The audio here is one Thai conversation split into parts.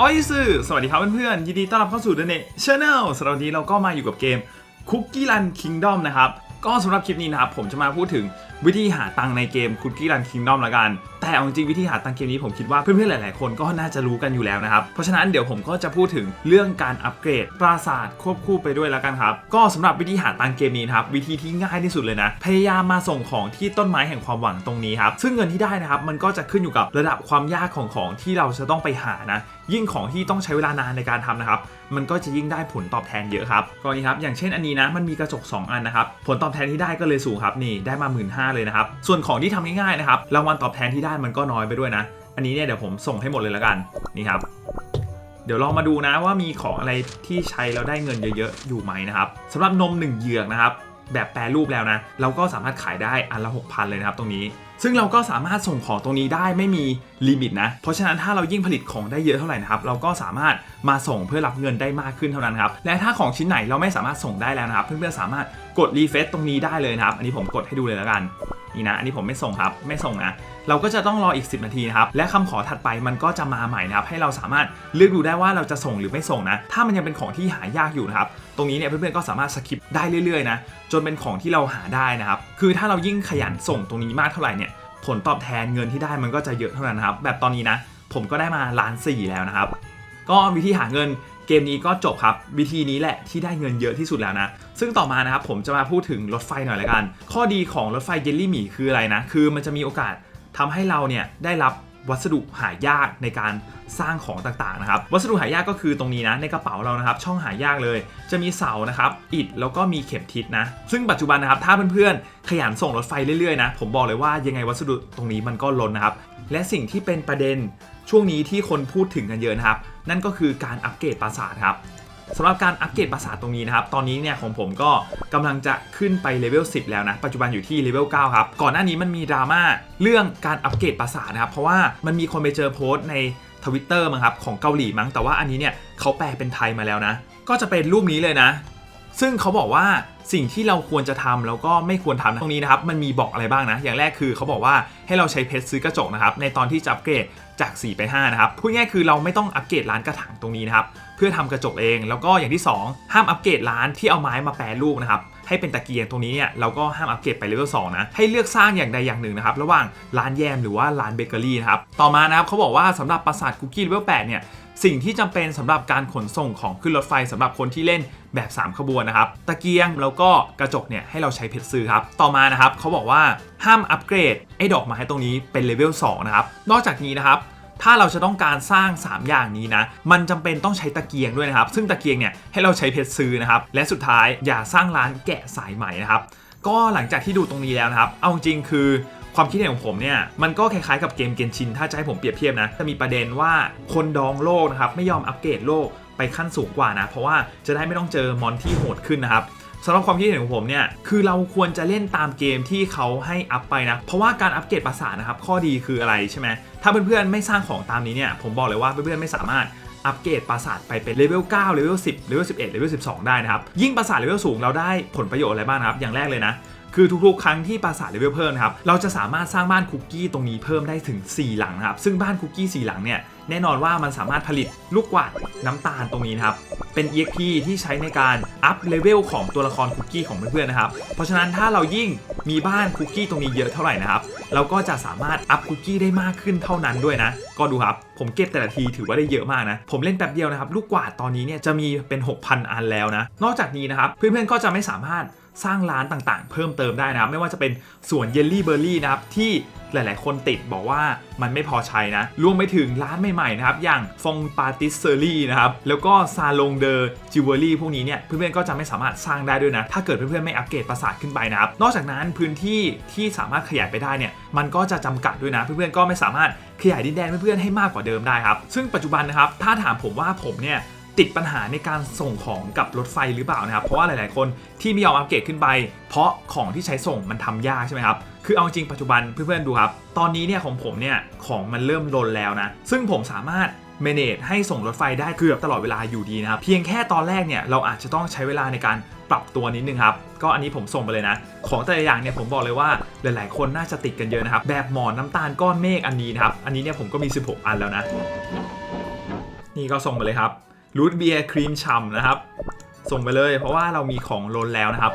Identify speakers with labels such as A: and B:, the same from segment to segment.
A: ออยสื่อสวัสดีครับเพื่อนๆ ยินดีต้อนรับเข้าสู่เนเชอร์แนลสำหรับวันนี้เราก็มาอยู่กับเกมคุกกี้รันคิงดอมนะครับ ก็สำหรับคลิปนี้นะครับ ผมจะมาพูดถึงวิธีหาตังในเกม Cookie Run Kingdom ละกัน แต่เอาจริงวิธีหาตังเกมนี้ผมคิดว่าเพื่อนๆหลายๆคนก็น่าจะรู้กันอยู่แล้วนะครับ เพราะฉะนั้นเดี๋ยวผมก็จะพูดถึงเรื่องการอัปเกรดปราสาทควบคู่ไปด้วยแล้วกันครับ ก็สำหรับวิธีหาตังเกมนี้นะครับวิธีที่ง่ายที่สุดเลยนะ พยายามมาส่งของที่ต้นไม้แห่งความหวังตรงนี้ครับซึ่งเงินที่ได้นะครับมันก็จะขึ้นอยู่กับระดับความยากของของที่เราจะต้องไปหานะยิ่งของที่ต้องใช้เวลานานในการทำนะครับ มันก็จะยิ่งได้ผลตอบแทนเยอะครับก็นี่ครับ อย่างเช่นอันนี้นะ มันมีกระจก 2 อันนะครับ ผลตอบแทนที่ได้ก็เลยสูงครับ นี่ ได้มา 1 5ื่นเลยนะครับ ส่วนของที่ทำง่ายๆนะครับรางวัลตอบแทนที่ได้มันก็น้อยไปด้วยนะ อันนี้เนี่ยเดี๋ยวผมส่งให้หมดเลยแล้วกันนี่ครับเดี๋ยวลองมาดูนะว่ามีของอะไรที่ใช้แล้วได้เงินเยอะๆอยู่ไหมนะครับสำหรับนม 1 เหยือกนะครับ แบบแปรรูปแล้วนะ เราก็สามารถขายได้อันละ 6,000 เลยนะครับตรงนี้ ซึ่งเราก็สามารถส่งของตรงนี้ได้ไม่มีลิมิตนะ เพราะฉะนั้นถ้าเรายิ่งผลิตของได้เยอะเท่าไหร่นะครับ เราก็สามารถมาส่งเพื่อรับเงินได้มากขึ้นเท่านั้นครับ และถ้าของชิ้นไหนเราไม่สามารถส่งได้แล้วนะครับ เพื่อนๆสามารถกดรีเฟซตรงนี้ได้เลยนะครับ อันนี้ผมกดให้ดูเลยแล้วกัน นี่นะอันนี้ผมไม่ส่งครับไม่ส่งนะเราก็จะต้องรออีก 10 นาทีนะครับและคำขอถัดไปมันก็จะมาใหม่นะครับให้เราสามารถเลือกดูได้ว่าเราจะส่งหรือไม่ส่งนะ ถ้ามันยังเป็นของที่หายากอยู่นะครับตรงนี้เนี่ยเพื่อนๆก็สามารถสคิปได้เรื่อยๆนะจนเป็นของที่เราหาได้นะครับคือถ้าเรายิ่งขยันส่งตรงนี้มากเท่าไหร่เนี่ยผลตอบแทนเงินที่ได้มันก็จะเยอะเท่านั้นนะครับแบบตอนนี้นะผมก็ได้มาล้านสี่แล้วนะครับก็วิธีหาเงิน เกมนี้ก็จบครับ วิธีนี้แหละที่ได้เงินเยอะที่สุดแล้วนะ ซึ่งต่อมานะครับผมจะมาพูดถึงรถไฟหน่อยละกัน ข้อดีของรถไฟเยลลี่หมีคืออะไรนะ คือมันจะมีโอกาสทำให้เราเนี่ยได้รับวัสดุหายากในการสร้างของต่างๆนะครับ วัสดุหายากก็คือตรงนี้นะในกระเป๋าเรานะครับ ช่องหายากเลย จะมีเสานะครับอิฐแล้วก็มีเข็มทิศนะ ซึ่งปัจจุบันนะครับถ้าเพื่อนๆขยันส่งรถไฟเรื่อยๆนะผมบอกเลยว่ายังไงวัสดุตรงนี้มันก็ล้นนะครับ และสิ่งที่เป็นประเด็น ช่วงนี้ที่คนพูดถึงกันเยอะนะครับ นั่นก็คือการอัปเกรดปราสาทครับสำหรับการอัปเกรดปราสาทตรงนี้นะครับ ตอนนี้เนี่ยของผมก็กำลังจะขึ้นไปเลเวล 10 แล้วนะ ปัจจุบันอยู่ที่เลเวล 9 ครับ ก่อนหน้านี้มันมีดราม่าเรื่องการอัปเกรดปราสาทนะครับ เพราะว่ามันมีคนไปเจอโพสต์ในทวิตเตอร์มั้งครับของเกาหลีมั้ง แต่ว่าอันนี้เนี่ยเขาแปลเป็นไทยมาแล้วนะ ก็จะเป็นรูปนี้เลยนะ ซึ่งเขาบอกว่าสิ่งที่เราควรจะทำแล้วก็ไม่ควรทำนะตรงนี้นะครับ มันมีบอกอะไรบ้างนะ อย่างแรกคือเขาบอกว่าให้เราใช้เพชรซื้อกระจกนะครับ ในตอนที่จะอัปเกรดจาก 4 ไป 5 นะครับ พูดง่ายคือเราไม่ต้องอัปเกรดร้านกระถางตรงนี้นะครับ เพื่อทำกระจกเอง แล้วก็อย่างที่ 2 ห้ามอัปเกรดร้านที่เอาไม้มาแปรรูปนะครับ ให้เป็นตะเกียงตรงนี้เนี่ยเราก็ห้ามอัปเกรดไปเลเวล2นะให้เลือกสร้างอย่างใดอย่างหนึ่งนะครับระหว่างร้านแยมหรือว่าร้านเบเกอรี่นะครับต่อมานะครับเขาบอกว่าสำหรับปราสาทคุกกี้เลเวล8เนี่ยสิ่งที่จำเป็นสำหรับการขนส่งของขึ้นรถไฟสำหรับคนที่เล่นแบบ 3 ขบวนนะครับ ตะเกียงแล้วก็กระจกเนี่ยให้เราใช้เพชรซื้อครับ ต่อมานะครับเขาบอกว่าห้ามอัปเกรดไอ้ดอกไม้ตรงนี้เป็นเลเวล2นะครับ นอกจากนี้นะครับ ถ้าเราจะต้องการสร้าง 3 อย่างนี้นะ มันจำเป็นต้องใช้ตะเกียงด้วยนะครับ ซึ่งตะเกียงเนี่ยให้เราใช้เพชรซื้อนะครับ และสุดท้ายอย่าสร้างร้านแกะสายไหม่นะครับ ก็หลังจากที่ดูตรงนี้แล้วนะครับ เอาจริงๆคือความคิดเห็นของผมเนี่ยมันก็คล้ายๆกับเกมเกนชิน ถ้าจะให้ผมเปรียบเทียบนะ จะมีประเด็นว่าคนดองโลกนะครับไม่ยอมอัปเกรดโลกไปขั้นสูงกว่านะ เพราะว่าจะได้ไม่ต้องเจอมอนที่โหดขึ้นนะครับ สำหรับความคิดเห็นของผมเนี่ยคือเราควรจะเล่นตามเกมที่เขาให้อัพไปนะ เพราะว่าการอัปเกรดปราสานะครับ ข้อดีคืออะไรใช่ไหมถ้าเพื่อนๆไม่สร้างของตามนี้เนี่ยผมบอกเลยว่าเพื่อนๆไม่สามารถอัปเกรดปราสาทไปเป็นเลเวล 9 เลเวล 10 เลเวล 11 เลเวล 12 ได้นะครับ ยิ่งปราสาทเลเวลสูงเราได้ผลประโยชน์อะไรบ้างนะครับ อย่างแรกเลยนะ คือทุกๆ ครั้งที่ปราสาทเลเวลเพิ่มนะครับเราจะสามารถสร้างบ้านคุกกี้ตรงนี้เพิ่มได้ถึง 4 หลังนะครับซึ่งบ้านคุกกี้4หลังเนี่ยแน่นอนว่ามันสามารถผลิตลูกกวาดน้ำตาลตรงนี้นะครับเป็น EXP ที่ใช้ในการอัพเลเวลของตัวละครคุกกี้ของเพื่อนๆนะครับเพราะฉะนั้นถ้าเรายิ่งมีบ้านคุกกี้ตรงนี้เยอะเท่าไหร่นะครับเราก็จะสามารถอัพคุกกี้ได้มากขึ้นเท่านั้นด้วยนะก็ดูครับผมเก็บแต่ละทีถือว่าได้เยอะมากนะผมเล่นแป๊บเดียวนะครับลูกกวาดตอนนี้เนี่ยจะมีเป็น 6,000 อันแล้วนะนอกจากนี้นะครับเพื่อนๆก็จะไม่สามารถ สร้างร้านต่างๆ เพิ่มเติมได้นะครับไม่ว่าจะเป็นสวนเยลลี่เบอร์รี่นะครับที่หลายๆ คนติดบอกว่ามันไม่พอใช้นะรวมไปถึงร้านใหม่ๆนะครับอย่างฟงปาติสเซอรี่นะครับแล้วก็ซาลงเดอร์จิวเวลรี่พวกนี้เนี่ยเพื่อนๆก็จะไม่สามารถสร้างได้ด้วยนะ ถ้าเกิดเพื่อนๆไม่อัปเกรดปราสาทขึ้นไปนะครับนอกจากนั้นพื้นที่ที่สามารถขยายไปได้เนี่ยมันก็จะจำกัดด้วยนะ เพื่อนๆก็ไม่สามารถขยายดินแดนเพื่อนๆให้มากกว่าเดิมได้ครับซึ่งปัจจุบันนะครับถ้าถามผมว่าผมเนี่ย ติดปัญหาในการส่งของกับรถไฟหรือเปล่านะครับ เพราะว่าหลาย ๆ คนที่ไม่ยอมอัปเกรดขึ้นไป เพราะของที่ใช้ส่งมันทำยากใช่ไหมครับ คือเอาจริงปัจจุบันเพื่อน ๆ ดูครับ ตอนนี้เนี่ยของผมเนี่ยของมันเริ่มลนแล้วนะ ซึ่งผมสามารถเมเนจให้ส่งรถไฟได้เกือบตลอดเวลาอยู่ดีนะครับ เพียงแค่ตอนแรกเนี่ยเราอาจจะต้องใช้เวลาในการปรับตัวนิดนึงครับ ก็อันนี้ผมส่งไปเลยนะ ของแต่ละอย่างเนี่ยผมบอกเลยว่าหลาย ๆ คนน่าจะติดกันเยอะนะครับ แบบหมอนน้ำตาลก้อนเมฆอันนี้นะครับ อันนี้เนี่ยผมก็มี 16 อันแล้วนะ นี่ก็ส่งไปเลยครับ รูทเบียร์ครีมฉ่ำนะครับ ส่งไปเลยเพราะว่าเรามีของล้นแล้วนะครับ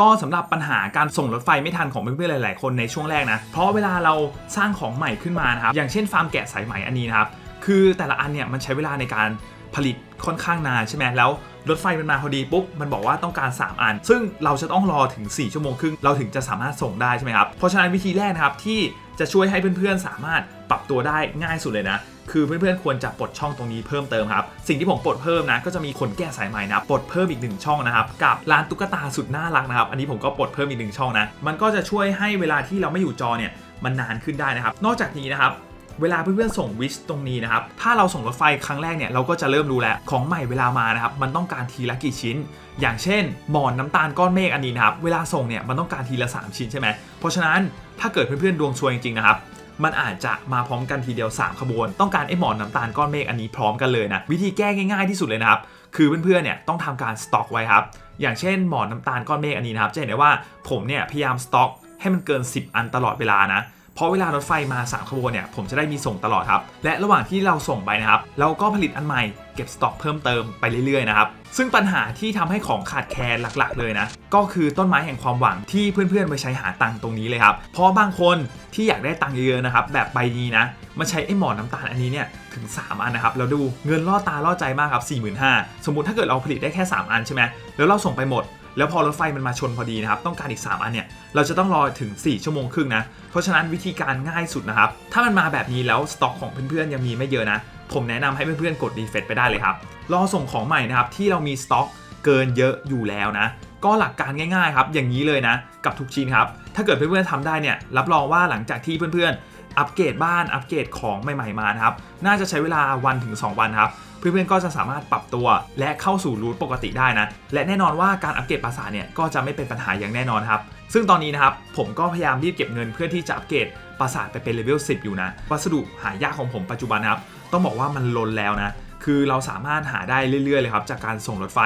A: ก็สำหรับปัญหาการส่งรถไฟไม่ทันของเพื่อนๆหลาย ๆ คนในช่วงแรกนะ เพราะเวลาเราสร้างของใหม่ขึ้นมานะครับ อย่างเช่นฟาร์มแกะสายไหมอันนี้นะครับ คือแต่ละอันเนี่ยมันใช้เวลาในการผลิตค่อนข้างนานใช่ไหมแล้วรถไฟมันมาพอดีปุ๊บมันบอกว่าต้องการ 3 อัน ซึ่งเราจะต้องรอถึง 4 ชั่วโมงครึ่งเราถึงจะสามารถส่งได้ใช่ไหมครับ เพราะฉะนั้นวิธีแรกนะครับที่จะช่วยให้เพื่อนๆสามารถปรับตัวได้ง่ายสุดเลยนะ คือเพื่อนๆควรจะปลดช่องตรงนี้เพิ่มเติมครับ สิ่งที่ผมปลดเพิ่มนะก็จะมีขนแก้สายไหมนะปลดเพิ่มอีกหนึ่งช่องนะครับกับร้านตุ๊กตาสุดน่ารักนะครับ อันนี้ผมก็ปลดเพิ่มอีกหนึ่งช่องนะมันก็จะช่วยให้เวลาที่เราไม่อยู่จอเนี่ยมันนานขึ้นได้นะครับ นอกจากนี้นะครับเวลาเพื่อนๆส่งวิชตรงนี้นะครับ ถ้าเราส่งรถไฟครั้งแรกเนี่ยเราก็จะเริ่มรู้แล้ว ของใหม่เวลามานะครับ มันต้องการทีละกี่ชิ้น อย่างเช่น หมอนน้ำตาลก้อนเมฆอันนี้นะครับ เวลาส่งเนี่ยมันต้องการทีละ 3 ชิ้นใช่ไหม เพราะฉะนั้นถ้าเกิดเพื่อนๆดวงซวยจริงๆนะครับ มันอาจจะมาพร้อมกันทีเดียว 3 ขบวน ต้องการไอ้หมอนน้ำตาลก้อนเมฆอันนี้พร้อมกันเลยนะ วิธีแก้ง่ายๆที่สุดเลยนะครับ คือเพื่อนๆเนี่ยต้องทำการสต็อกไว้ครับ อย่างเช่นหมอนน้ำตาลก้อนเมฆอันนี้นะครับจะเห็นได้ว่าผมเนี่ยพยายามสต็อกให้มันเกิน 10 อันตลอดเวลานะ เพราะเวลารถไฟมา3ขบวนเนี่ยผมจะได้มีส่งตลอดครับ และระหว่างที่เราส่งไปนะครับ เราก็ผลิตอันใหม่เก็บสต็อกเพิ่มเติมไปเรื่อยๆนะครับ ซึ่งปัญหาที่ทำให้ของขาดแคลนหลักๆ เลยนะ ก็คือต้นไม้แห่งความหวังที่เพื่อนๆไปใช้หาตังค์ตรงนี้เลยครับ เพราะบางคนที่อยากได้ตังค์เยอะๆนะครับ แบบใบนี้นะมาใช้ไอ้หมอนน้ำตาลอันนี้เนี่ยถึง 3 อันนะครับแล้วดูเงินล่อตาล่อใจมากครับ45,000สมมุติถ้าเกิดเราผลิตได้แค่ 3 อันใช่ไหมแล้วเราส่งไปหมด แล้วพอรถไฟมันมาชนพอดีนะครับ ต้องการอีก 3 อันเนี่ย เราจะต้องรอถึง 4 ชั่วโมงครึ่งนะ เพราะฉะนั้นวิธีการง่ายสุดนะครับ ถ้ามันมาแบบนี้แล้วสต็อกของเพื่อนๆยังมีไม่เยอะนะ ผมแนะนำให้เพื่อนๆกดรีเฟซไปได้เลยครับ รอส่งของใหม่นะครับที่เรามีสต็อกเกินเยอะอยู่แล้วนะ ก็หลักการง่ายๆครับ อย่างนี้เลยนะ กับทุกชิ้นครับ ถ้าเกิดเพื่อนๆทำได้เนี่ย รับรองว่าหลังจากที่เพื่อนๆอัปเกรดบ้านอัปเกรดของใหม่ๆมานะครับ น่าจะใช้เวลาวันถึง 2 วันครับ เพื่อนๆก็จะสามารถปรับตัว และเข้าสู่รูทปกติได้นะ และแน่นอนว่าการอัปเกรดปราสาทเนี่ยก็จะไม่เป็นปัญหาอย่างแน่นอนครับซึ่งตอนนี้นะครับผมก็พยายามรีบเก็บเงินเพื่อที่จะอัปเกรดปราสาทไปเป็นเลเวล10 อยู่นะ วัสดุหายากของผมปัจจุบันนะครับต้องบอกว่ามันล้นแล้วนะคือเราสามารถหาได้เรื่อยๆเลยครับจากการส่งรถไฟ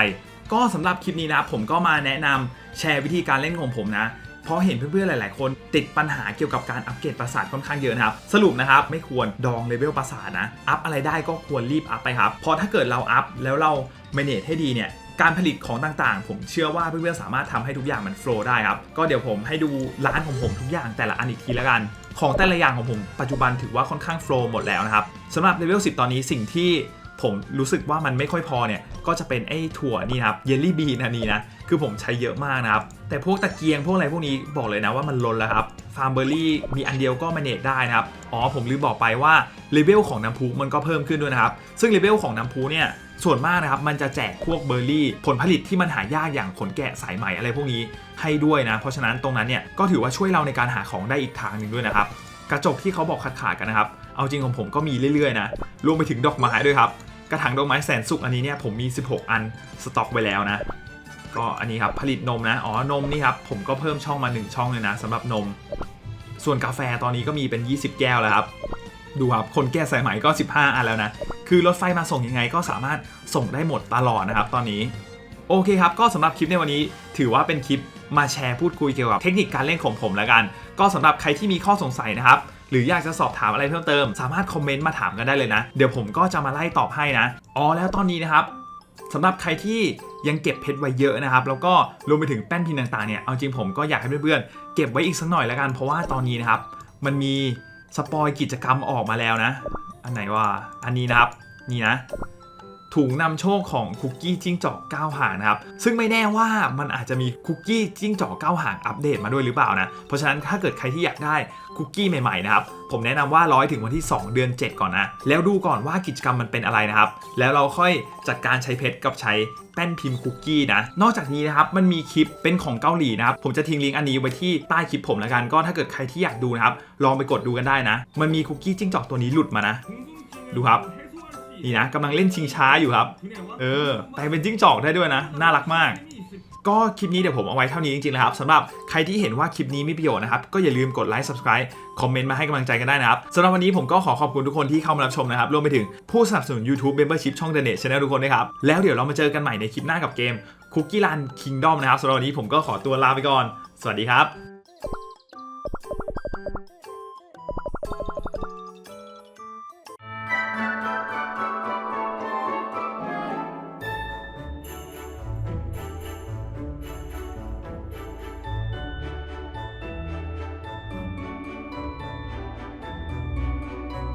A: ก็สำหรับคลิปนี้นะผมก็มาแนะนำแชร์วิธีการเล่นของผมนะ เพราะเห็นเพื่อนๆหลาย ๆ คน ติดปัญหาเกี่ยวกับการอัปเกรดปราสาทค่อนข้างเยอะนะครับ สรุปนะครับไม่ควรดองเลเวลปราสาทนะ อัพอะไรได้ก็ควรรีบอัพไปครับ เพราะถ้าเกิดเราอัพแล้วเรา manage ให้ดีเนี่ยการผลิตของต่างๆ ผมเชื่อว่าเพื่อนๆสามารถทำให้ทุกอย่างมันโฟล์ได้ครับ ก็เดี๋ยวผมให้ดูร้านของผมทุกอย่างแต่ละอันอีกทีล้วกัน ของแต่ละอย่างของผมปัจจุบันถือว่าค่อนข้างโฟล์หมดแล้วนะครับสำหรับเลเวล10 ตอนนี้สิ่งที่ ผมรู้สึกว่ามันไม่ค่อยพอเนี่ย ก็จะเป็นไอ้ถั่วนี่นะครับเยลลี่บีนอันนี้นะ คือผมใช้เยอะมากนะครับ แต่พวกตะเกียงพวกอะไรพวกนี้บอกเลยนะว่ามันล้นแล้วครับฟาร์มเบอร์รี่มีอันเดียวก็มาเนตได้นะครับ อ๋อผมลืมบอกไปว่าเลเวลของน้ำพุมันก็เพิ่มขึ้นด้วยนะครับ ซึ่งเลเวลของน้ำพุเนี่ยส่วนมากนะครับมันจะแจกพวกเบอร์รี่ ผลผลิตที่มันหายากอย่างขนแกะสายไหมอะไรพวกนี้ให้ด้วยนะ เพราะฉะนั้นตรงนั้นเนี่ยก็ถือว่าช่วยเราในการหาของได้อีกทางหนึ่งด้วยนะครับ กระจกที่เขาบอกขาดขาดๆกันนะครับ เอาจริงของผมก็มีเรื่อยๆนะรวมไปถึงดอกไม้ด้วยครับ กระถางดอกไม้แสนสุกอันนี้เนี่ยผมมี 16 อันสต็อกไว้แล้วนะ ก็อันนี้ครับผลิตนมนะ อ๋อนมนี่ครับผมก็เพิ่มช่องมา 1 ช่องเลยนะสำหรับนม ส่วนกาแฟตอนนี้ก็มีเป็น 20 แก้วแล้วครับ ดูครับคนแก้สายไหมก็ 15 อันแล้วนะ คือรถไฟมาส่งยังไงก็สามารถส่งได้หมดตลอดนะครับ ตอนนี้ โอเคครับ ก็สำหรับคลิปในวันนี้ถือว่าเป็นคลิป มาแชร์พูดคุยเกี่ยวกับเทคนิคการเล่นของผมแล้วกัน ก็สำหรับใครที่มีข้อสงสัยนะครับหรืออยากจะสอบถามอะไรเพิ่มเติม สามารถคอมเมนต์มาถามกันได้เลยนะ เดี๋ยวผมก็จะมาไล่ตอบให้นะอ๋อแล้วตอนนี้นะครับสำหรับใครที่ยังเก็บเพชรไว้เยอะนะครับ แล้วก็รวมไปถึงแป้นพิมพ์ต่างๆเนี่ยเอาจริงผมก็อยากให้เพื่อนๆเก็บไว้อีกสักหน่อยแล้วกัน เพราะว่าตอนนี้นะครับ มันมีสปอยกิจกรรมออกมาแล้วนะ อันไหนว่าอันนี้นะครับ นี่นะ ถุงนำโชคของคุกกี้จิ้งจอก9หางนะครับ ซึ่งไม่แน่ว่ามันอาจจะมีคุกกี้จิ้งจอก9หางอัปเดตมาด้วยหรือเปล่านะ เพราะฉะนั้นถ้าเกิดใครที่อยากได้คุกกี้ใหม่ๆนะครับ ผมแนะนำว่าร้อยถึงวันที่ 2 เดือน 7 ก่อนนะ แล้วดูก่อนว่ากิจกรรมมันเป็นอะไรนะครับ แล้วเราค่อยจัดการใช้เพชรกับใช้แป้นพิมพ์คุกกี้นะ นอกจากนี้นะครับมันมีคลิปเป็นของเกาหลีนะครับ ผมจะทิ้งลิงก์อันนี้ไว้ที่ใต้คลิปผมแล้วกัน ก็ถ้าเกิดใครที่อยากดูนะครับ ลองไปกดดูกันได้นะ มันมีคุกกี้จิ้งจอกตัวนี้หลุดมานะ ดูครับ นี่นะกำลังเล่นชิงช้าอยู่ครับ เออ แต่เป็นจิ้งจอกได้ด้วยนะ น่ารักมาก ก็คลิปนี้เดี๋ยวผมเอาไว้เท่านี้จริงๆนะครับสำหรับใครที่เห็นว่าคลิปนี้มีประโยชน์นะครับ ก็อย่าลืมกดไลค์ subscribe คอมเมนต์มาให้กำลังใจกันได้นะครับสำหรับวันนี้ผมก็ขอขอบคุณทุกคนที่เข้ามารับชมนะครับรวมไปถึงผู้สนับสนุน YouTube Membership ช่อง The Net Channel ทุกคนด้วยครับแล้วเดี๋ยวเรามาเจอกันใหม่ในคลิปหน้ากับเกม Cookie Run Kingdom นะครับสำหรับวันนี้ผมก็ขอตัวลาไปก่อน สวัสดีครับ